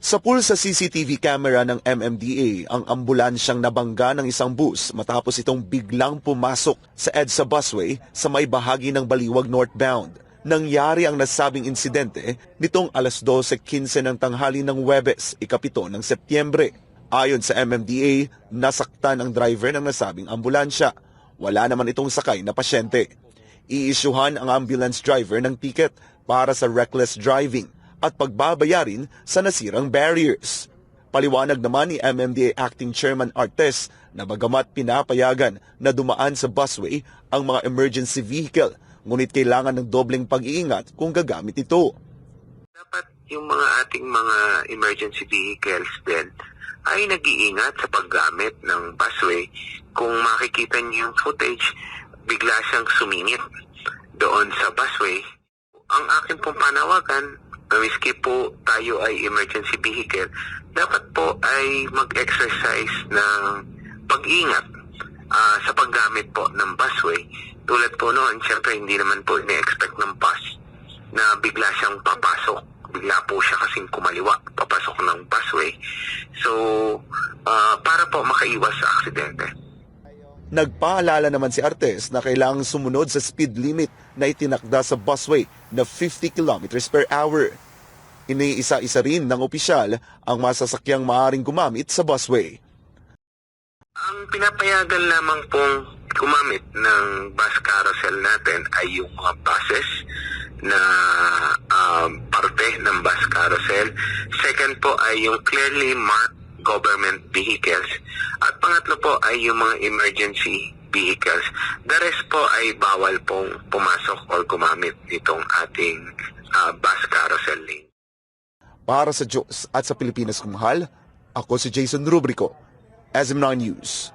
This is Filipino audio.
Sa pool sa CCTV camera ng MMDA, ang ambulansyang nabangga ng isang bus matapos itong biglang pumasok sa EDSA busway sa may bahagi ng Baliwag northbound. Nangyari ang nasabing insidente nitong alas 12.15 ng tanghali ng Webes, ikapito ng Setyembre. Ayon sa MMDA, nasaktan ang driver ng nasabing ambulansya. Wala naman itong sakay na pasyente. Iisyuhan ang ambulance driver ng ticket para sa reckless driving at pagbabayarin sa nasirang barriers. Paliwanag naman ni MMDA Acting Chairman Artes na bagamat pinapayagan na dumaan sa busway ang mga emergency vehicle, ngunit kailangan ng dobleng pag-iingat kung gagamit ito. dapat yung mga ating mga emergency vehicles din ay nag-iingat sa paggamit ng busway. Kung makikita niyo yung footage, bigla siyang sumingit doon sa busway. Ang akin pong panawagan, na miski po tayo ay emergency vehicle, dapat po ay mag-exercise ng pag-ingat ah, sa paggamit po ng busway. Tulad po noon, siyempre hindi naman po ini-expect ng bus na bigla siyang papasok. Bigla po siya kasing kumaliwa, papasok ng busway. So, ah, para po makaiwas sa aksidente. Nagpaalala naman si Artes na kailangang sumunod sa speed limit na itinakda sa busway na 50 kilometers per hour. Iniisa-isa rin ng opisyal ang masasakyang maaring gumamit sa busway. Ang pinapayagan lamang pong gumamit ng bus carousel natin ay yung mga buses na um, parte ng bus carousel. Second po ay yung clearly marked government vehicles. At pangatlo po ay yung mga emergency vehicles. The rest po ay bawal pong pumasok or gumamit nitong ating ah, bus carousel lane. Para sa Diyos at sa Pilipinas kumahal, ako si Jason Rubrico, SM9 News.